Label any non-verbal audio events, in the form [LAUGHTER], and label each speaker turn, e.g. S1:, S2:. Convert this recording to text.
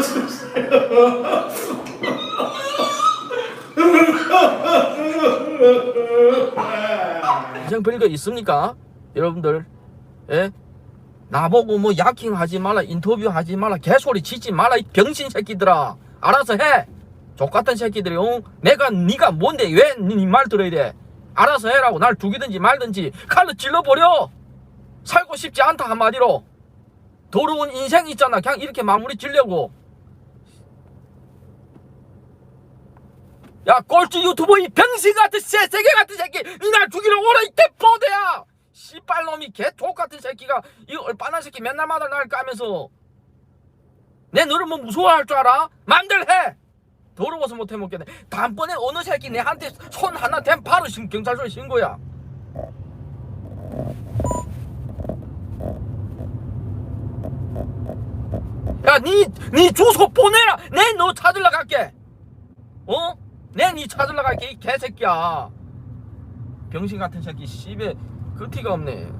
S1: [LAUGHS] 인생 별거 있습니까? 여러분들? 예? 나보고 뭐 야킹 하지 말라 인터뷰 하지 말라 개소리 치지 말라 이 병신 새끼들아. 알아서 해. 족같은 새끼들이 어? 내가 네가 뭔데? 왜 네 말 들어야 돼? 알아서 해라고. 날 죽이든지 말든지 칼로 찔러버려. 살고 싶지 않다 한마디로. 더러운 인생 있잖아. 그냥 이렇게 마무리 지려고 야 꼴찌 유튜버 이 병신 같은 새세계 같은 새끼 이날 죽이러 오라 이 개포대야! 씨발놈이 개 족같은 새끼가 이 얼빠난 새끼 맨날마다 날 까면서. 내 너를 뭐 무서워할 줄 알아? 맘대로 해! 더러워서 못해 먹겠네. 단번에 어느 새끼 내한테 손 하나 댄 바로 신- 경찰서에 신고야. 야 니 니 주소 보내라! 내 너 찾으러 갈게! 어? 내니 찾으러 갈게 이 개새끼야. 병신 같은 새끼 씨배 그 티가 없네